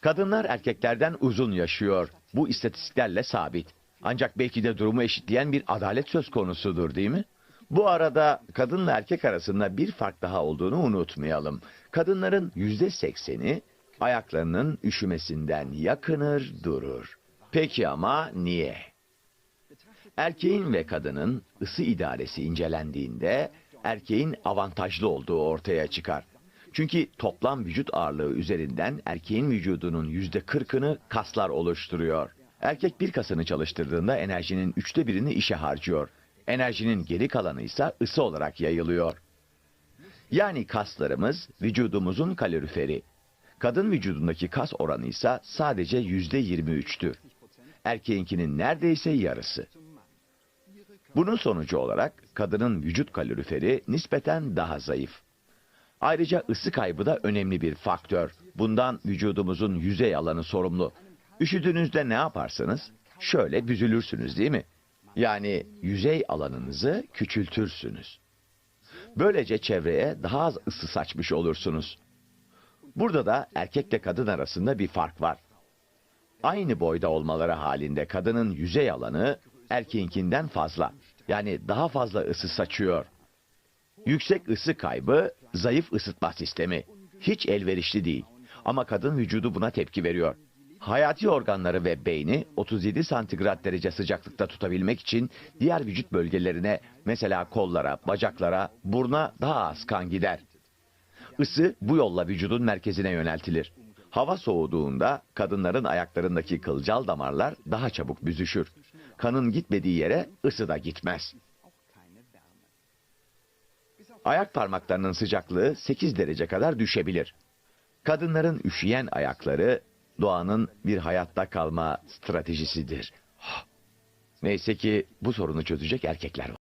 Kadınlar erkeklerden uzun yaşıyor. Bu istatistiklerle sabit. Ancak belki de durumu eşitleyen bir adalet söz konusudur değil mi? Bu arada kadınla erkek arasında bir fark daha olduğunu unutmayalım. Kadınların yüzde sekseni ayaklarının üşümesinden yakınır durur. Peki ama niye? Erkeğin ve kadının ısı idaresi incelendiğinde erkeğin avantajlı olduğu ortaya çıkar. Çünkü toplam vücut ağırlığı üzerinden erkeğin vücudunun yüzde kırkını kaslar oluşturuyor. Erkek bir kasını çalıştırdığında enerjinin üçte birini işe harcıyor. Enerjinin geri kalanı ise ısı olarak yayılıyor. Yani kaslarımız vücudumuzun kaloriferi. Kadın vücudundaki kas oranı ise sadece yüzde yirmi üçtür. Erkeğinkinin neredeyse yarısı. Bunun sonucu olarak kadının vücut kaloriferi nispeten daha zayıf. Ayrıca ısı kaybı da önemli bir faktör. Bundan vücudumuzun yüzey alanı sorumlu. Üşüdüğünüzde ne yaparsınız? Şöyle büzülürsünüz değil mi? Yani yüzey alanınızı küçültürsünüz. Böylece çevreye daha az ısı saçmış olursunuz. Burada da erkekle kadın arasında bir fark var. Aynı boyda olmaları halinde kadının yüzey alanı erkeğinkinden fazla. Yani daha fazla ısı saçıyor. Yüksek ısı kaybı zayıf ısıtma sistemi. Hiç elverişli değil. Ama kadın vücudu buna tepki veriyor. Hayati organları ve beyni 37 santigrat derece sıcaklıkta tutabilmek için diğer vücut bölgelerine mesela kollara, bacaklara, burna daha az kan gider. Isı bu yolla vücudun merkezine yöneltilir. Hava soğuduğunda kadınların ayaklarındaki kılcal damarlar daha çabuk büzüşür. Kanın gitmediği yere ısı da gitmez. Ayak parmaklarının sıcaklığı 8 derece kadar düşebilir. Kadınların üşüyen ayakları doğanın bir hayatta kalma stratejisidir. Neyse ki bu sorunu çözecek erkekler var.